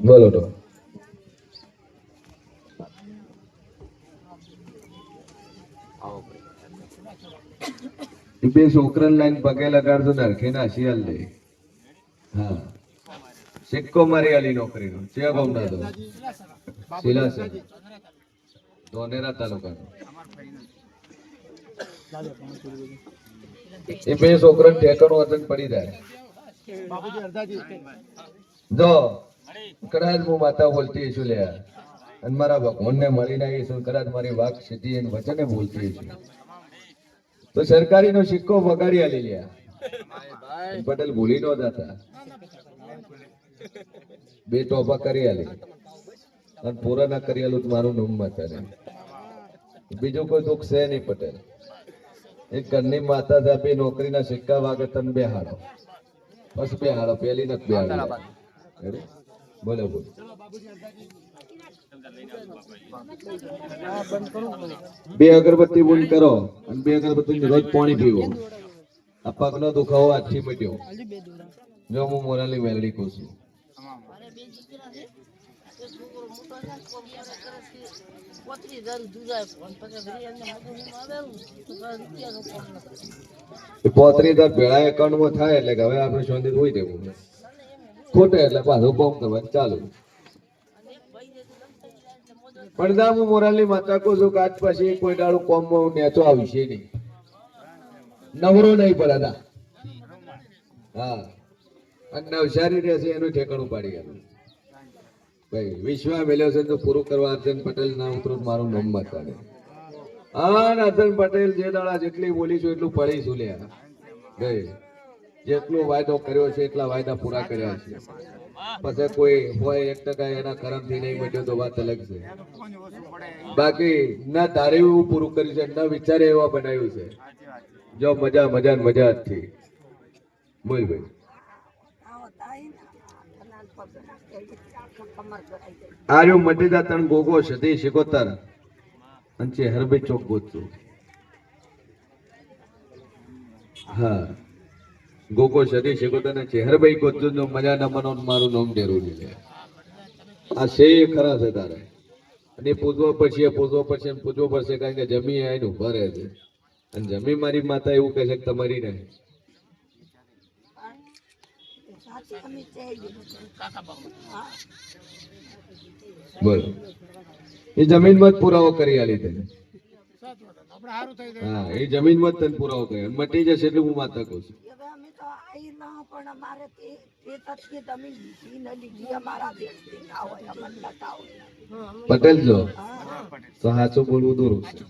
બોલો તો. બે છોકરાને લાઈન પગે લગાડતો નરખે ના શિયાલ લે હા. સિક્કો મારી આલી નોકરીનો. બહુ ના તો શિલા છે ધોનેરા તાલુકાનો. એ બે છોકરાને ઠેકાણું વતન પડી જાય. જો. કદાચ હું માતા બોલતી છું લે અને મારા ભગવાનને મળીને આવીશું કદાચ મારી વાક સીધી અને વચને બોલતી છું. તો સરકારીનો સિક્કો વગાડી આલી લ્યા. પટેલ ભૂલી નો હતા બે ટોપા કરી આલી. અને પૂરા ના કરી આલું તો મારું નામ માતા બીજું કોઈ દુઃખ છે નહીં પટેલ. એક ઘરની માતા છે બે નોકરીના સિક્કા વાગે તને બેહાડો. બસ બે હાડો પેલી નથી બેહાડો. Ready? બોલો બોલો. બે અગરબત્તી બંધ કરો અને બે અગરબત્તી રોજ પાણી પીવો. આ પગનો દુખાવો આજથી મટ્યો. જો હું મોરાલી વેલડી કહું છું. મારે બે દીકરા છે એક છોકરો મોટો છે કોમ કરે કરે છે પોતરી દર દુધાય પણ પછી ઘરે એમને મજૂરી આવેલું તો ઘરે રૂપિયાનું કામ ન કરે એ પોતરી દર ભેળા એકાઉન્ટમાં થાય એટલે હવે આપણે શાંતિ હોય દેવું ખોટે એટલે પાછો બોમ્બ થવાનું ચાલુ. ભાઈ દા મોરાલી માતા કો જો કાચ પછી કોઈ દાડું કોમમાં નેચો આવશે નહીં. નવરો નહીં પડે હા. અને નવસારી રહેશે એનું ઠેકાણું પાડી ગયું ભાઈ વિશ્વા મેલ્યો છે તો પૂરું કરવા અર્જન પટેલ ના ઉતરું તો મારું નામ બતાડે. હા અર્જન પટેલ જે દાડા જેટલી બોલીશું એટલું પડીશું લે ગઈ જેટલો વાયદો કર્યો છે એટલા વાયદા પૂરા કર્યા છે પછી કોઈ હોય એક ટકા એના કરમથી નહીં મટ્યો તો વાત અલગ છે. બાકી ના ધારે એવું પૂરું કર્યું છે ના વિચારે એવા બનાવ્યું છે. જો મજા મજા ને મજા જ થી બોલ ભાઈ. આર્યો મટીદા તણ ગોગો સતી શિકોતર. અંચે હરબે ચોક ગોતું હા. ગોગો સતી શિકોતર તને ચહેરભાઈ ગોતું નો મજા ના મનો મારું નામ જરૂરી છે આ છે એ ખરા છે તારે. અને પૂજવા પછી પૂજવો પછી પૂજવો પડશે કારણ કે જમી આવીને ઊભા રહે છે. અને જમી મારી માતા એવું કહે છે કે તમારી નહીં બોલ. એ જમીનમાં મત પુરાવો કરી આલી તને. હા એ જમીનમાં મત તને પુરાવો કરી. મટી જશે એટલે હું માતા કહું છું. પણ અમારે તે તે તથ્ય તમે લીધી ન લીધી અમારા દેશથી ના હોય અમને નતા હોય. પટેલ જો. તો સાચું બોલવું દૂર છે.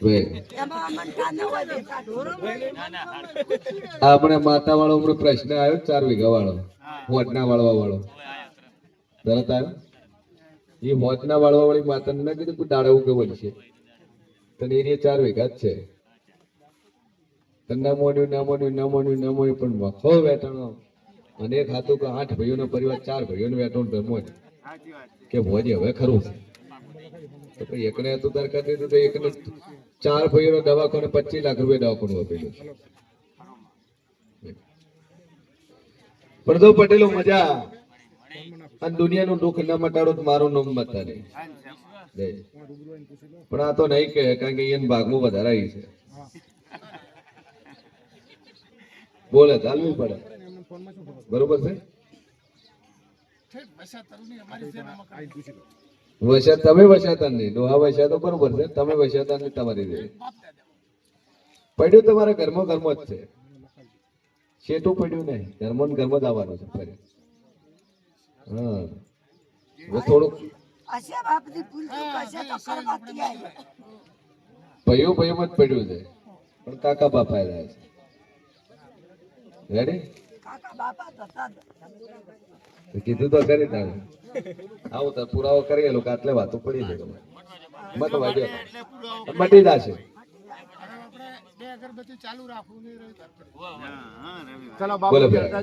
કે કા ન આપણે માતા વાળો પ્રશ્ન આવ્યો ચાર વીઘા વાળો હોટના વાળવા વાળો તરત આવ્યો? એ હોટના વાળવા વાળી માતાને ના કીધું કે દાડા ઉગે બનશે તને એરિયા ચાર વીઘા છે. તને ના મોડ્યું ના મોડ્યું ના મોડ્યું ના મોડ્યું પણ મખો વેટાણો અને એક હતું કે આઠ ભાઈઓનો પરિવાર, ચાર ભાઈઓને વેટાણ ભેમો કે ભોજી હવે ખરું છે. તો પછી એકને હતું કરી દીધું તો એકને ચાર ભાઈઓનો દવાખાને પચીસ લાખ રૂપિયા દવાખાનું આપેલું તો પટેલો મજા. અને દુનિયાનું દુઃખ ન મટાડો તો મારું નામ બતાડે પણ આ તો નહીં કહે, કારણ કે એને ભાગવું વધારે છે. બોલે, ચાલવું પડે. બરોબર છે? વસ્યા તમે વસ્યાતા નહીં. ડોહા વસ્યા તો બરોબર છે. તમે વસ્યાતા નહીં, તમારી રીતે. પડ્યું તમારા ઘરમાં ઘરમાં જ છે. શેઠું પડ્યું નહીં. ઘરમાં ઘરમાં જ આવવાનું છે ફરી. હા હવે થોડુંક હશે બાપની ભૂલ તો આવી પડ્યું છે. પણ કાકા બાપા રહ્યા છે. રેડી કાકા બાપા તો કીધું તો કરી તારે. આવું તો પુરાવો કરી લોકો આટલે વાતો પડી છે તમારે મત વાગ્યો મટી જશે. બોલો પેલા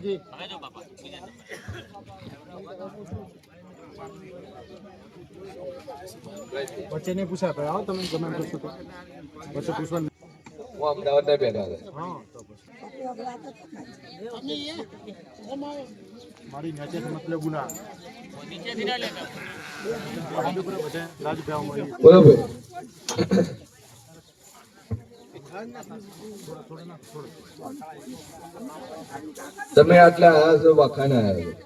વચ્ચે નહીં પૂછાય ભાઈ આવો તમે ગમે કરશો તો. વચ્ચે પૂછવા હું અમદાવાદ ના બેઠા છે. મારી નીચે મતલબ ગુના. રાજભાઈ બરોબર તમે આટલા આવ્યા છો, વખાણ આવ્યા છો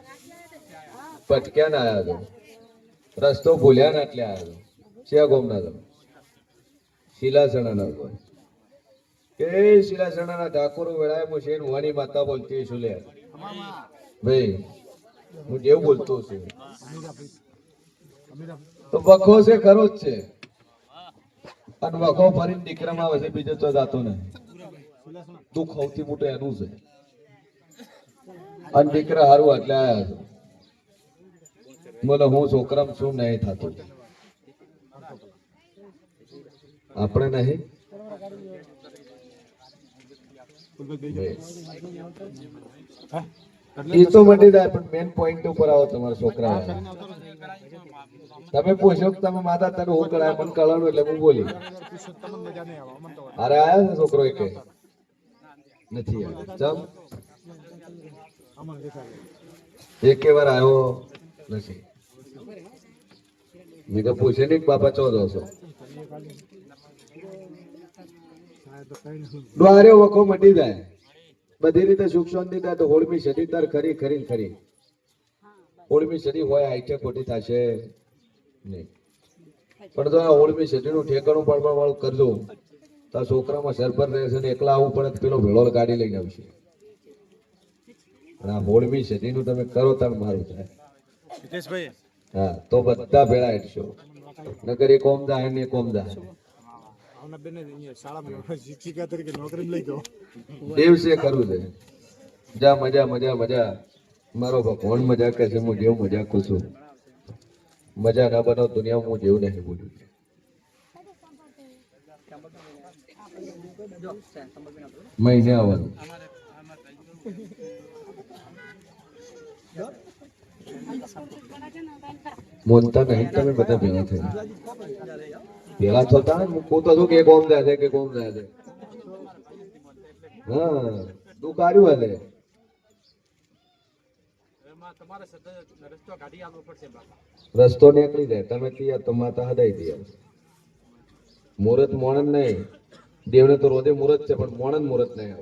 પટક્યાન આવ્યા છો, રસ્તો ભૂલ્યા ને એટલે આવ્યા છો. શિયા ગોમના તમે? શિલાસણાના છો કે શિલાસણાના ઠાકોર વેળાએ હું શેન વાની માતા બોલતી છું, લે. ભાઈ, હું જેવું બોલતો છું. તો વખો છે, ખરો જ છે. અને વખો ફરીને દીકરામાં આવે છે બીજો તો જાતો નહીં. દુઃખ સૌથી મોટું એનું છે. અને દીકરા હારું એટલે આવ્યા છે. બોલો હું છોકરામાં શું નહીં થતું. આપણે નહીં? એ તો મટી જાય પણ મેન પોઈન્ટ ઉપર આવો તમારા છોકરા તમે પૂછો કે તમે માતા તને હું કરાય? મને કળાનું એટલે હું બોલી. તો અરે આયા છે છોકરો એકે? નથી આવ્યો ચમ. એકે વાર આવ્યો નથી. મેં કહ્યું પૂછે નહીં બાપા ચો દો છો? સાહેબ તો કઈ નહીં દ્વારે વખો મટી જાય. બધી રીતે સુખ શાંતિ થાય તો હોળમી શરીર તાર ખરી ખરી ખરી. હોળમી શરીર હોય આઈટે ખોટી થશે. નહીં. પણ તો આ ઓળમી શેઠીનું ઠેકાણું પાડવા વાળું કરજો તો આ છોકરામાં સરભર રહેશે ને એકલા આવવું પડે પેલો ભેળો ગાડી લઈને આવશે. અને આ હોળમી શેઠીનું તમે કરો તાર મારું થાય. હા તો બધા ભેળા હેઠશો. નગર એ કોમ જાય ને એ કોમ જાય દિવસે કરવું છે. જા મજા મજા મજા. મારો ભગવાન મજા કરે છે હું જેવું મજા કરું છું. મજા ના બનાવ, દુનિયામાં હું જેવું નહીં બોલું. મહિને આવવાનું. બોલતા નહીં બધા ભેગા થઈને. ભેગા થતા હું છું કે કોમ જાય છે, કે કોમ જાય છે. હા તું કાર્યું હલે રસ્તો નીકળી જાય તમે તૈયાર તો માતા હદાઈ દે મુહૂર્ત મોણન નહીં. દેવને તો રોજે મુહૂર્ત છે પણ મોણન મુહૂર્ત નહીં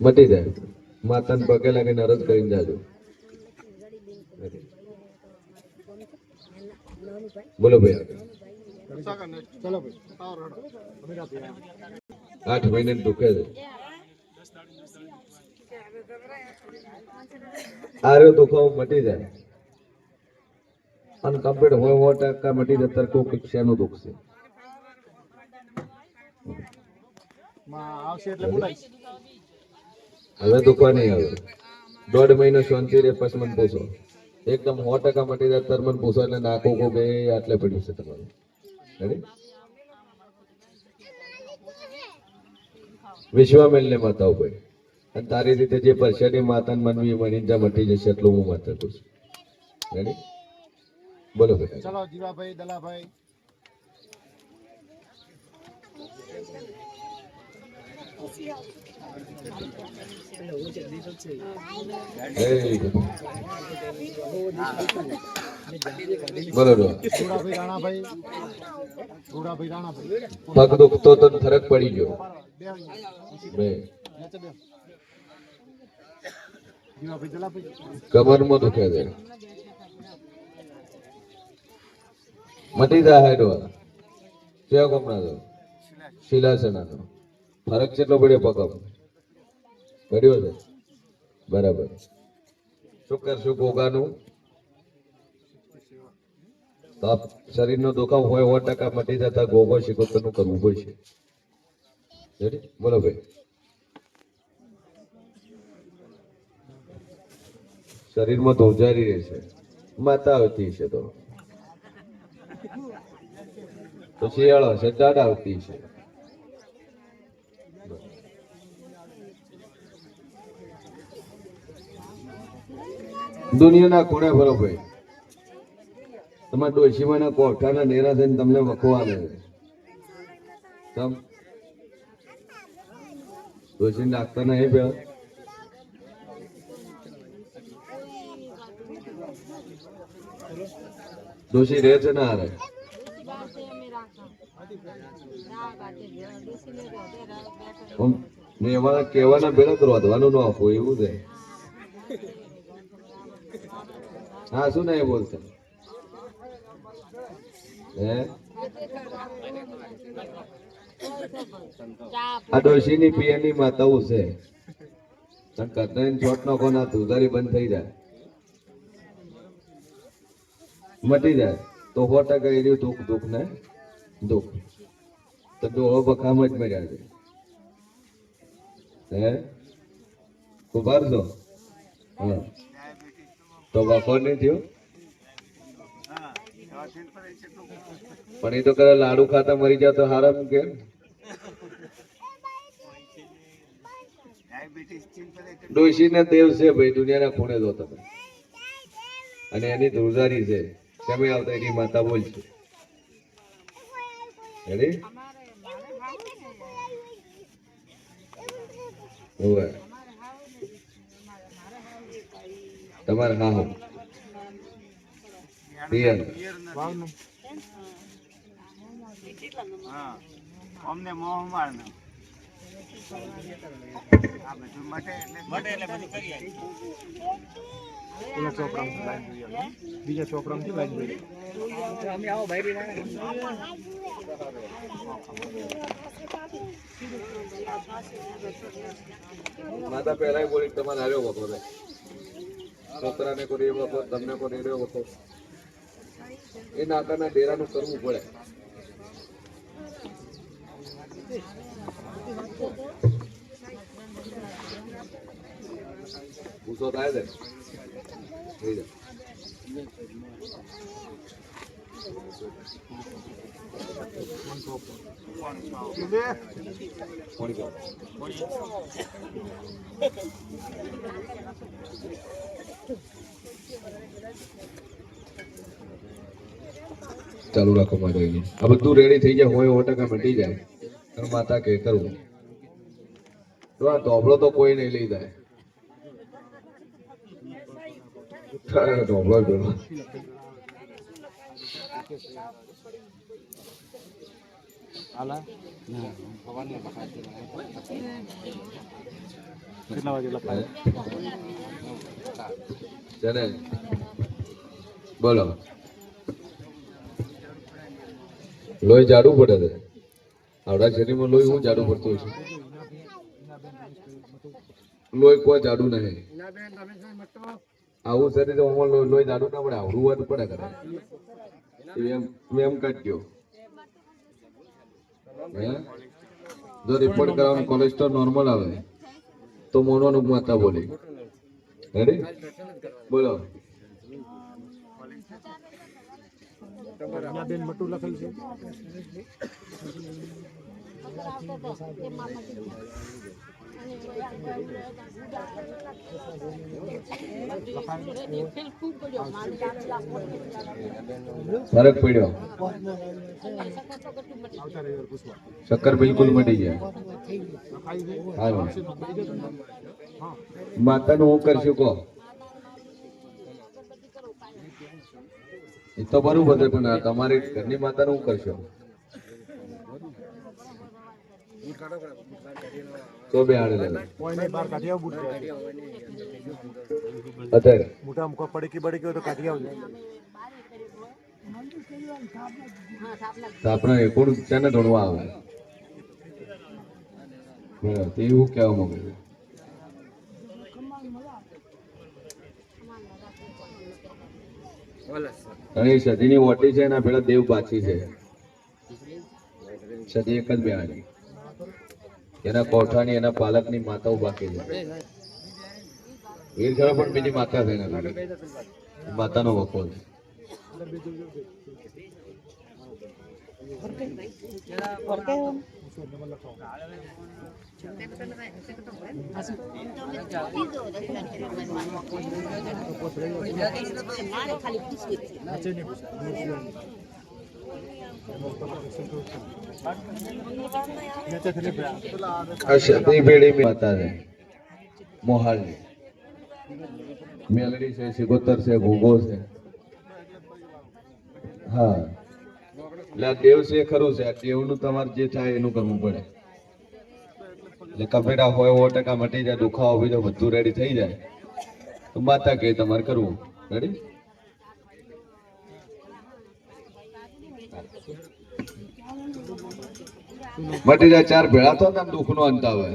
મટી જાય. માતાને પગે લાગીને અરજ કરીને જાજો. બોલો ભાઈ. ચલો ભાઈ. રડો. આઠ મહિને દુખે છે. આર્યો દુખાવો મટી જાય. અનકમ્પ્લીટ હોય સો ટકા મટી જાય તરકો શેનું દુઃખ છે? હવે દુખવા નહીં આવે. દોઢ મહિનો શાંતિ રે પછી મને પૂછો. એકદમ સો ટકા મટી જાય તર મને પૂછો એટલે નાખો કો કે આટલે પડ્યું છે તમારું. Ready? વિશ્વામેલ ને માતાઓ ભાઈ. અને તારી રીતે જે પરસાડી માતાને મનવી મની જ્યાં મટી જશે એટલું હું માતા કરું છું રેડી બોલો ભાઈ. ચલો જીવાભાઈ દલાભાઈ. બોલો પગ દુખતો તો ફરક પડી ગયો. કમરમાં દુખે છે. મટી જાય હેડો ક્યાં કોમના તો ફરક પડ્યો પગમ? પડ્યો છે? બરાબર. શું કરશું ગોગાનું શરીરનો દુખાવ હોય સો ટકા મટી જતા ગોગો શિકોતરનું કરવું પડશે. Ready? બોલો ભાઈ શરીરમાં ધોજારી રહેશે માતા આવતી છે તો. તો શિયાળો છે દાડ આવતી છે. દુનિયાના ખૂણે ભરો ભાઈ. તમારા ડોશીમાના કોઠાના નેરા થઈને તમને વખવાને તમ ડોશીને ને નહીં પેલા દોષી રહે છે ને હારે? આમ રહેવાના કહેવાના પેલા તો રોધવાનું ન આપવું એવું છે. હા, શું નહીં બોલતા? હે? આ ડોશીની પિયરની માતાઓ છે. કતરીને છોટ નો કોના તુધારી બંધ થઈ જાય. મટી જાય. તો સો ટકા એ દુઃખ દુઃખ ને દુઃખ. તો ડોહો બખામ જ મર્યા છે. હે? ઉભારજો હા. તો બફોર નહીં થયો? પણ એ તો કદાચ લાડુ ખાતા મરી જાય તો હારા કે. ડોશી ને દેવ છે ભાઈ દુનિયાના ખૂણે દો તમે. અને એની ધ્રુજારી છે. સમય આવતા એની માતા બોલશે છે. હોવે તમારે હા હો. વાવનું અમને મોહ મારનો આ બધું મટે મટે એટલે બધું કરી પેલા ચોપડામાંથી લાઈન જોઈએ બીજા ચોપડામાંથી લાઈન જોઈએ માતા પહેલા બોલી તમારે હાર્યો વખો છોકરાને કોઈ વખો તમને કોઈ એ રહ્યો વખો. એ નાતાના ડેરાનું કરવું પડે. ગુસ્સો થાય છે થઈ જાય ચાલુ રાખો મારે આ બધું રેડી થઈ જાય, હોય સો ટકા મટી જાય. માતા કે કરવું તો આ ધોબળો તો કોઈ નહીં લઈ જાય. ધોબળો જ આલા કેટલા વાગે લખાય બોલો. લોહી જાડું પડે છે. આવડા શરીરમાં લોહી હું જાડું પડતું છે? લોહી કોઈ જાડું નહીં. આવું શરીર તો લોહી લોહી જાડું ના પડે આવડું હોય તો પડે કરે એમ એમ કાઢ્યો હે? જો રિપોર્ટ કરાવવાનું કોલેસ્ટ્રોલ નોર્મલ આવે. તો મોનવાનું માતા બોલી. રેડી બોલો. બેન મટુ લખેલ છે. ફરક પડ્યો. શક્કર બિલકુલ મટી જાય હાલો. માતાનું હું કરશું કહો? એ તો બરું બધે પણ તમારી ઘરની માતાનું હું કરશો? તો બે લે કોઈ નહીં કાઢી આવ બુટ અત્યારે મોટા બડીકી ગયો તો કાઢી આવજો. છે ધોણવા આવે? બરાબર તે એવું કહેવા માંગુ છું. એ સદીની ઓટી છે એના પેલા દેવ પાછી છે. સદી એક જ બેહાડી. એના કોઠાની એના પાલકની માતાઓ બાકી છે. વીર ખરા પણ બીજી માતા છે એના. માતાનો વખો છે. ખાલી પૂછવું अपनी છે में નહીં પૂછે मोहाली મેલડી છે સિગોતર છે, ઘોઘો છે. હા. એટલે આ દેવ છે ખરું છે. આ દેવનું તમારે જે થાય એનું કરવું પડે. એટલે કપેડા હોય સો ટકા મટી જાય, દુખાવો બીજો બધું રેડી થઈ જાય. તો માતા કે તમારે કરવું. રેડી મટી જાય ચાર ભેળા તો ને દુઃખ નો અંત આવે.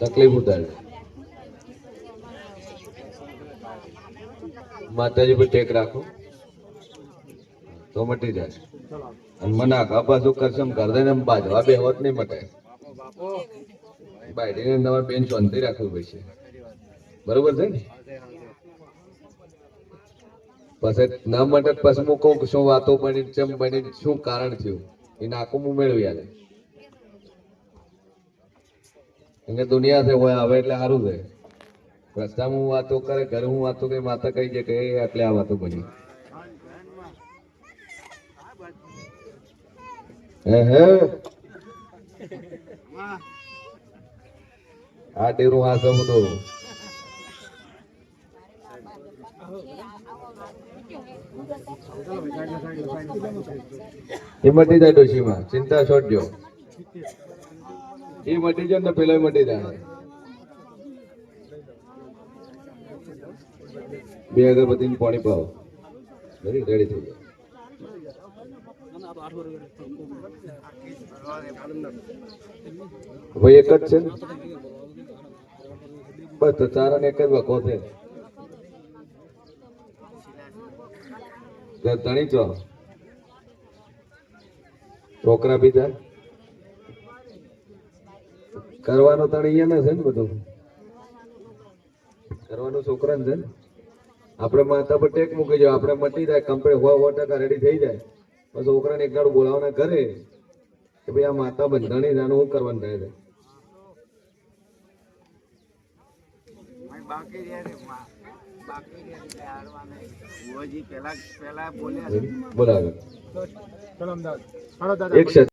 તકલીફ ઉતારે. માતાજી પર ટેક રાખો. તો મટી જાય. અને મને આખા પાછું કરશમ કર દે ને બાજવા બે હોત નહીં મટે. બાયડીને તમારે બેન ચોંધી રાખવું પડશે બરોબર છે ને? પછી ના મટે પછી હું કહું શું વાતો બની ચમ બની શું કારણ થયું એ નાખું હું મેળવી આલે એને દુનિયા છે હોય આવે એટલે સારું છે રસ્તામાં હું વાતો કરે ઘરે હું વાતો કઈ માતા કઈ જાય કે એટલે આ વાતો બની હે હે આ ટેરું હા સબ તો. એ મટી જાય ડોશીમાં ચિંતા છોડજો એ મટી જાય ને પેલો મટી જાય. બે અગરબત્તી પાણી પાવ રેડી રેડી થઈ જાય ભાઈ એક જ છે ને? બસ તો ચારાને એક જ વખો છે તણી ચો છોકરા બીજા? કરવાનો તણ અહીંયા છે ને બધું? કરવાનું છોકરાને છે ને? આપણે માતા પર ટેક મૂકી જાય આપણે મટી જાય કમ્પ્લીટ હોવા હોવા ટકા રેડી થઈ જાય. પછી છોકરાને એક દાડું બોલાવવાના કરે કે ભાઈ આ માતા બંધાણી જાણે હું કરવાનું થાય છે. બોલાવે ચલો અમદાવાદ. હાલો દાદા. એક